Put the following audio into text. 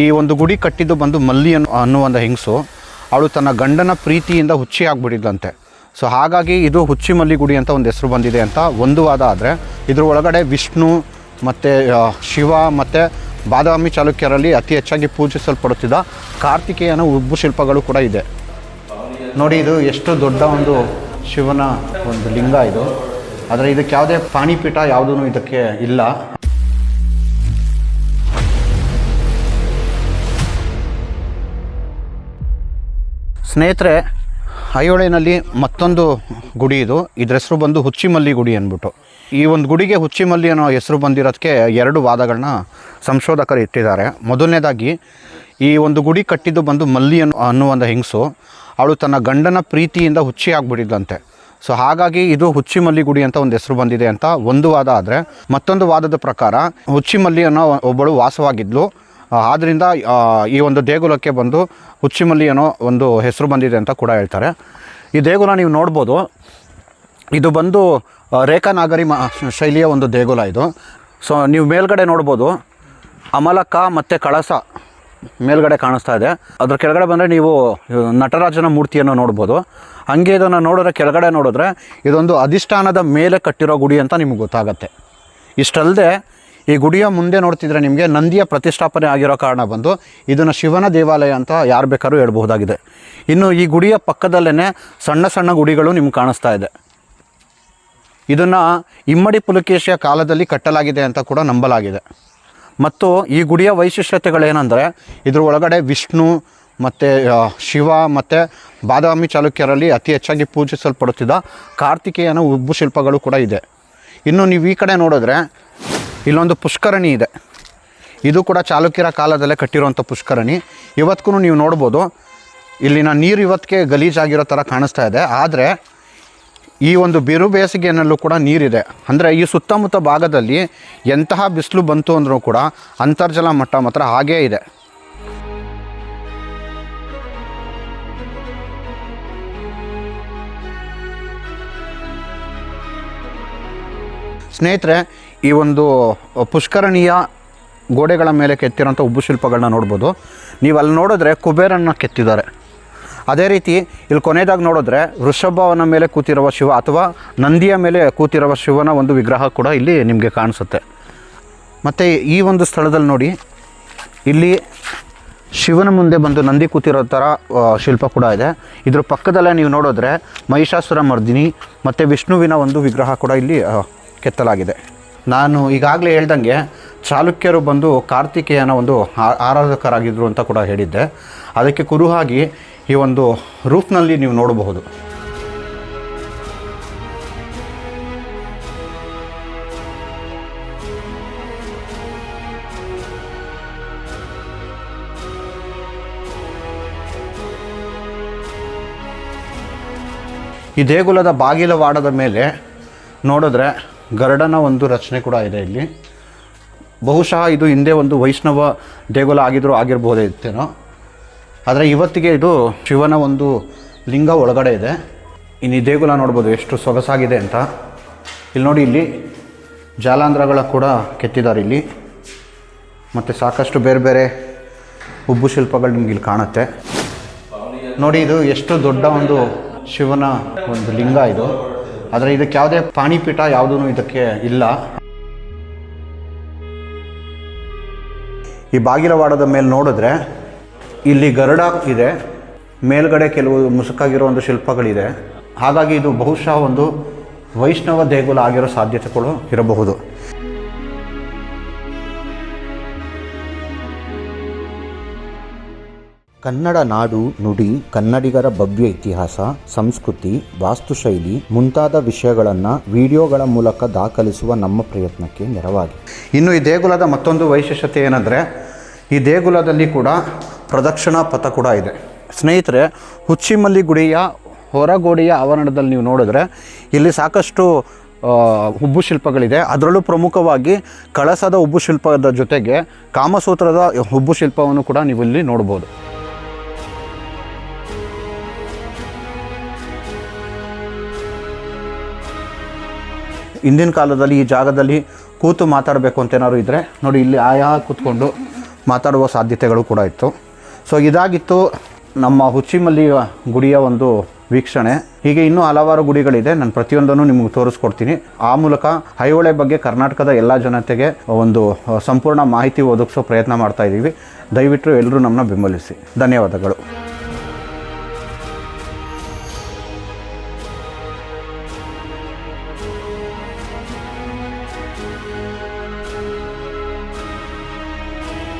ಈ ಒಂದು ಗುಡಿ ಕಟ್ಟಿದ್ದು ಬಂದು ಮಲ್ಲಿ ಅನ್ನೋ ಅನ್ನುವ ಒಂದು ಹೆಂಗಸು, ಅವಳು ತನ್ನ ಗಂಡನ ಪ್ರೀತಿಯಿಂದ ಹುಚ್ಚಿ ಆಗ್ಬಿಟ್ಟಿದ್ದಂತೆ. ಸೊ ಹಾಗಾಗಿ ಇದು ಹುಚ್ಚಿ ಮಲ್ಲಿ ಗುಡಿ ಅಂತ ಒಂದು ಹೆಸರು ಬಂದಿದೆ ಅಂತ ಒಂದು ವಾದ ಆದರೆ, ಇದ್ರ ಒಳಗಡೆ ವಿಷ್ಣು ಮತ್ತು ಶಿವ ಮತ್ತು ಬಾದಾಮಿ ಚಾಲುಕ್ಯರಲ್ಲಿ ಅತಿ ಹೆಚ್ಚಾಗಿ ಪೂಜಿಸಲ್ಪಡುತ್ತಿದ್ದ ಕಾರ್ತಿಕೇಯನ ಉಬ್ಬು ಶಿಲ್ಪಗಳು ಕೂಡ ಇದೆ. ನೋಡಿ, ಇದು ಎಷ್ಟು ದೊಡ್ಡ ಒಂದು ಶಿವನ ಒಂದು ಲಿಂಗ ಇದು. ಆದರೆ ಇದಕ್ಕೆ ಯಾವುದೇ ಪಾಣಿಪೀಠ ಯಾವುದೂ ಇದಕ್ಕೆ ಇಲ್ಲ. ಸ್ನೇಹಿತರೆ ಐಹೊಳೆನಲ್ಲಿ ಮತ್ತೊಂದು ಗುಡಿ ಇದು. ಇದ್ರ ಹೆಸರು ಬಂದು ಹುಚ್ಚಿಮಲ್ಲಿ ಗುಡಿ ಅಂದ್ಬಿಟ್ಟು. ಈ ಒಂದು ಗುಡಿಗೆ ಹುಚ್ಚಿಮಲ್ಲಿ ಅನ್ನೋ ಹೆಸರು ಬಂದಿರೋದಕ್ಕೆ ಎರಡು ವಾದಗಳನ್ನ ಸಂಶೋಧಕರು ಇಟ್ಟಿದ್ದಾರೆ. ಮೊದಲನೇದಾಗಿ, ಈ ಒಂದು ಗುಡಿ ಕಟ್ಟಿದ್ದು ಬಂದು ಮಲ್ಲಿ ಅನ್ನೋ ಒಂದು ಹೆಂಗಸು, ಅವಳು ತನ್ನ ಗಂಡನ ಪ್ರೀತಿಯಿಂದ ಹುಚ್ಚಿ ಆಗ್ಬಿಟ್ಟಿದ್ದಂತೆ. ಸೊ, ಹಾಗಾಗಿ ಇದು ಹುಚ್ಚಿಮಲ್ಲಿ ಗುಡಿ ಅಂತ ಒಂದು ಹೆಸರು ಬಂದಿದೆ ಅಂತ ಒಂದು ವಾದ ಆದರೆ, ಮತ್ತೊಂದು ವಾದದ ಪ್ರಕಾರ, ಹುಚ್ಚಿಮಲ್ಲಿ ಅನ್ನೋ ಒಬ್ಬಳು ವಾಸವಾಗಿದ್ಲು. ಆ, ಆದ್ರಿಂದ ಈ ಒಂದು ದೇಗುಲಕ್ಕೆ ಬಂದು ಹುಚ್ಚಿಮಲ್ಲಿ ಏನೋ ಒಂದು ಹೆಸರು ಬಂದಿದೆ ಅಂತ ಕೂಡ ಹೇಳ್ತಾರೆ. ಈ ದೇಗುಲ ನೀವು ನೋಡ್ಬೋದು. ಇದು ಬಂದು ರೇಖಾ ರೇಖಾನಾಗರಿ ಮ ಶೈಲಿಯ ಒಂದು ದೇಗುಲ ಇದು. ಸೊ ನೀವು ಮೇಲ್ಗಡೆ ನೋಡ್ಬೋದು. ಅಮಲಕ ಮತ್ತು ಕಳಸ ಮೇಲ್ಗಡೆ ಕಾಣಿಸ್ತಾ ಇದೆ. ಅದ್ರ ಕೆಳಗಡೆ ಬಂದರೆ ನೀವು ನಟರಾಜನ ಮೂರ್ತಿಯನ್ನು ನೋಡ್ಬೋದು. ಹಂಗೆ ಇದನ್ನು ನೋಡಿದ್ರೆ ಕೆಳಗಡೆ ನೋಡಿದ್ರೆ ಇದೊಂದು ಅಧಿಷ್ಠಾನದ ಮೇಲೆ ಕಟ್ಟಿರೋ ಗುಡಿ ಅಂತ ನಿಮ್ಗೆ ಗೊತ್ತಾಗತ್ತೆ. ಇಷ್ಟಲ್ಲದೆ ಈ ಗುಡಿಯ ಮುಂದೆ ನೋಡ್ತಿದ್ರೆ ನಿಮಗೆ ನಂದಿಯ ಪ್ರತಿಷ್ಠಾಪನೆ ಆಗಿರೋ ಕಾರಣ ಬಂದು ಇದನ್ನು ಶಿವನ ದೇವಾಲಯ ಅಂತ ಯಾರು ಬೇಕಾದ್ರೂ ಹೇಳಬಹುದಾಗಿದೆ. ಇನ್ನು ಈ ಗುಡಿಯ ಪಕ್ಕದಲ್ಲೇ ಸಣ್ಣ ಸಣ್ಣ ಗುಡಿಗಳು ನಿಮ್ಗೆ ಕಾಣಿಸ್ತಾ ಇದೆ. ಇದನ್ನು ಇಮ್ಮಡಿ ಪುಲಕೇಶಿಯ ಕಾಲದಲ್ಲಿ ಕಟ್ಟಲಾಗಿದೆ ಅಂತ ಕೂಡ ನಂಬಲಾಗಿದೆ. ಮತ್ತು ಈ ಗುಡಿಯ ವೈಶಿಷ್ಟ್ಯತೆಗಳೇನೆಂದರೆ ಇದರ ಒಳಗಡೆ ವಿಷ್ಣು ಮತ್ತು ಶಿವ ಮತ್ತು ಬಾದಾಮಿ ಚಾಲುಕ್ಯರಲ್ಲಿ ಅತಿ ಹೆಚ್ಚಾಗಿ ಪೂಜಿಸಲ್ಪಡುತ್ತಿದ್ದ ಕಾರ್ತಿಕೇಯನ ಉಬ್ಬು ಶಿಲ್ಪಗಳು ಕೂಡ ಇದೆ. ಇನ್ನು ನೀವು ಈ ಕಡೆ ನೋಡಿದ್ರೆ ಇಲ್ಲೊಂದು ಪುಷ್ಕರಣಿ ಇದೆ. ಇದು ಕೂಡ ಚಾಲುಕ್ಯರ ಕಾಲದಲ್ಲೇ ಕಟ್ಟಿರುವಂಥ ಪುಷ್ಕರಣಿ. ಇವತ್ತಿಗೂ ನೀವು ನೋಡ್ಬೋದು, ಇಲ್ಲಿನ ನೀರು ಇವತ್ತಿಗೆ ಗಲೀಜಾಗಿರೋ ಥರ ಕಾಣಿಸ್ತಾ ಇದೆ. ಆದರೆ, ಈ ಒಂದು ಬಿರು ಬೇಸಿಗೆಯಲ್ಲೂ ಕೂಡ ನೀರಿದೆ. ಅಂದರೆ, ಈ ಸುತ್ತಮುತ್ತ ಭಾಗದಲ್ಲಿ ಎಂತಹ ಬಿಸಿಲು ಬಂತು ಅಂದರೂ ಕೂಡ ಅಂತರ್ಜಲ ಮಟ್ಟ ಮಾತ್ರ ಹಾಗೇ ಇದೆ. ಸ್ನೇಹಿತರೆ ಈ ಒಂದು ಪುಷ್ಕರಣೀಯ ಗೋಡೆಗಳ ಮೇಲೆ ಕೆತ್ತಿರೋಂಥ ಉಬ್ಬು ಶಿಲ್ಪಗಳನ್ನ ನೋಡ್ಬೋದು. ನೀವು ಅಲ್ಲಿ ನೋಡಿದ್ರೆ ಕುಬೇರನ್ನು ಕೆತ್ತಿದ್ದಾರೆ. ಅದೇ ರೀತಿ ಇಲ್ಲಿ ಕೊನೆಯದಾಗಿ ನೋಡಿದ್ರೆ ವೃಷಭವನ ಮೇಲೆ ಕೂತಿರುವ ಶಿವ ಅಥವಾ ನಂದಿಯ ಮೇಲೆ ಕೂತಿರುವ ಶಿವನ ಒಂದು ವಿಗ್ರಹ ಕೂಡ ಇಲ್ಲಿ ನಿಮಗೆ ಕಾಣಿಸುತ್ತೆ. ಮತ್ತು ಈ ಒಂದು ಸ್ಥಳದಲ್ಲಿ ನೋಡಿ, ಇಲ್ಲಿ ಶಿವನ ಮುಂದೆ ಬಂದು ನಂದಿ ಕೂತಿರೋ ಥರ ಶಿಲ್ಪ ಕೂಡ ಇದೆ. ಇದ್ರ ಪಕ್ಕದಲ್ಲೇ ನೀವು ನೋಡಿದ್ರೆ ಮಹಿಷಾಸುರ ಮರ್ದಿನಿ ಮತ್ತು ವಿಷ್ಣುವಿನ ಒಂದು ವಿಗ್ರಹ ಕೂಡ ಇಲ್ಲಿ ಕೆತ್ತಲಾಗಿದೆ. ನಾನು ಈಗಾಗಲೇ ಹೇಳ್ದಂಗೆ ಚಾಲುಕ್ಯರು ಬಂದು ಕಾರ್ತಿಕೇಯನ ಒಂದು ಆರಾಧಕರಾಗಿದ್ದರು ಅಂತ ಕೂಡ ಹೇಳಿದ್ದೆ. ಅದಕ್ಕೆ ಕುರುಹಾಗಿ ಈ ಒಂದು ರೂಫ್ನಲ್ಲಿ ನೀವು ನೋಡಬಹುದು. ಈ ದೇಗುಲದ ಬಾಗಿಲವಾಡದ ಮೇಲೆ ನೋಡಿದ್ರೆ ಗರುಡನ ಒಂದು ರಚನೆ ಕೂಡ ಇದೆ ಇಲ್ಲಿ. ಬಹುಶಃ ಇದು ಹಿಂದೆ ಒಂದು ವೈಷ್ಣವ ದೇಗುಲ ಆಗಿದ್ರೂ ಆಗಿರ್ಬೋದಿತ್ತೇನೋ ಆದರೆ ಇವತ್ತಿಗೆ ಇದು ಶಿವನ ಒಂದು ಲಿಂಗ ಒಳಗಡೆ ಇದೆ. ಇನ್ನು ಈ ದೇಗುಲ ನೋಡ್ಬೋದು ಎಷ್ಟು ಸೊಗಸಾಗಿದೆ ಅಂತ. ಇಲ್ಲಿ ನೋಡಿ ಇಲ್ಲಿ ಜಾಲಾಂಧ್ರಗಳ ಕೂಡ ಕೆತ್ತಿದ್ದಾರೆ ಇಲ್ಲಿ. ಮತ್ತು ಸಾಕಷ್ಟು ಬೇರೆ ಬೇರೆ ಉಬ್ಬು ಶಿಲ್ಪಗಳು ನಿಮ್ಗೆ ಇಲ್ಲಿ ಕಾಣುತ್ತೆ. ನೋಡಿ ಇದು ಎಷ್ಟು ದೊಡ್ಡ ಒಂದು ಶಿವನ ಒಂದು ಲಿಂಗ ಇದು. ಆದರೆ ಇದಕ್ಕೆ ಯಾವುದೇ ಪಾಣಿಪೀಠ ಯಾವುದೂ ಇದಕ್ಕೆ ಇಲ್ಲ. ಈ ಬಾಗಿಲವಾಡದ ಮೇಲೆ ನೋಡಿದ್ರೆ ಇಲ್ಲಿ ಗರುಡ ಇದೆ. ಮೇಲ್ಗಡೆ ಕೆಲವು ಮುಸುಕಾಗಿರೋ ಒಂದು ಶಿಲ್ಪಗಳಿದೆ. ಹಾಗಾಗಿ ಇದು ಬಹುಶಃ ಒಂದು ವೈಷ್ಣವ ದೇಗುಲ ಆಗಿರೋ ಸಾಧ್ಯತೆಗಳು ಇರಬಹುದು. ಕನ್ನಡ ನಾಡು ನುಡಿ ಕನ್ನಡಿಗರ ಭವ್ಯ ಇತಿಹಾಸ, ಸಂಸ್ಕೃತಿ, ವಾಸ್ತುಶೈಲಿ ಮುಂತಾದ ವಿಷಯಗಳನ್ನು ವಿಡಿಯೋಗಳ ಮೂಲಕ ದಾಖಲಿಸುವ ನಮ್ಮ ಪ್ರಯತ್ನಕ್ಕೆ ನೆರವಾಗಿ. ಇನ್ನು ಈ ದೇಗುಲದ ಮತ್ತೊಂದು ವೈಶಿಷ್ಟ್ಯತೆ ಏನಂದರೆ, ಈ ದೇಗುಲದಲ್ಲಿ ಕೂಡ ಪ್ರದಕ್ಷಿಣಾ ಪಥ ಕೂಡ ಇದೆ. ಸ್ನೇಹಿತರೆ ಹುಚ್ಚಿಮಲ್ಲಿ ಗುಡಿಯ ಹೊರಗೋಡೆಯ ಆವರಣದಲ್ಲಿ ನೀವು ನೋಡಿದ್ರೆ ಇಲ್ಲಿ ಸಾಕಷ್ಟು ಉಬ್ಬು ಶಿಲ್ಪಗಳಿದೆ. ಅದರಲ್ಲೂ ಪ್ರಮುಖವಾಗಿ ಕಳಸದ ಉಬ್ಬು ಶಿಲ್ಪದ ಜೊತೆಗೆ ಕಾಮಸೂತ್ರದ ಉಬ್ಬು ಶಿಲ್ಪವನ್ನು ಕೂಡ ನೀವು ಇಲ್ಲಿ ನೋಡ್ಬೋದು. ಹಿಂದಿನ ಕಾಲದಲ್ಲಿ ಈ ಜಾಗದಲ್ಲಿ ಕೂತು ಮಾತಾಡಬೇಕು ಅಂತ ಏನಾದ್ರು ಇದ್ದರೆ ನೋಡಿ ಇಲ್ಲಿ ಆಯಾ ಕೂತ್ಕೊಂಡು ಮಾತಾಡುವ ಸಾಧ್ಯತೆಗಳು ಕೂಡ ಇತ್ತು. ಸೊ ಇದಾಗಿತ್ತು ನಮ್ಮ ಹುಚ್ಚಿಮಲ್ಲಿ ಗುಡಿಯ ಒಂದು ವೀಕ್ಷಣೆ. ಹೀಗೆ ಇನ್ನೂ ಹಲವಾರು ಗುಡಿಗಳಿದೆ. ನಾನು ಪ್ರತಿಯೊಂದನ್ನು ನಿಮಗೆ ತೋರಿಸ್ಕೊಡ್ತೀನಿ. ಆ ಮೂಲಕ ಐಹೊಳೆ ಬಗ್ಗೆ ಕರ್ನಾಟಕದ ಎಲ್ಲ ಜನತೆಗೆ ಒಂದು ಸಂಪೂರ್ಣ ಮಾಹಿತಿ ಒದಗಿಸೋ ಪ್ರಯತ್ನ ಮಾಡ್ತಾ ಇದ್ದೀವಿ ದಯವಿಟ್ಟು ಎಲ್ಲರೂ ನಮ್ಮನ್ನ ಬೆಂಬಲಿಸಿ. ಧನ್ಯವಾದಗಳು.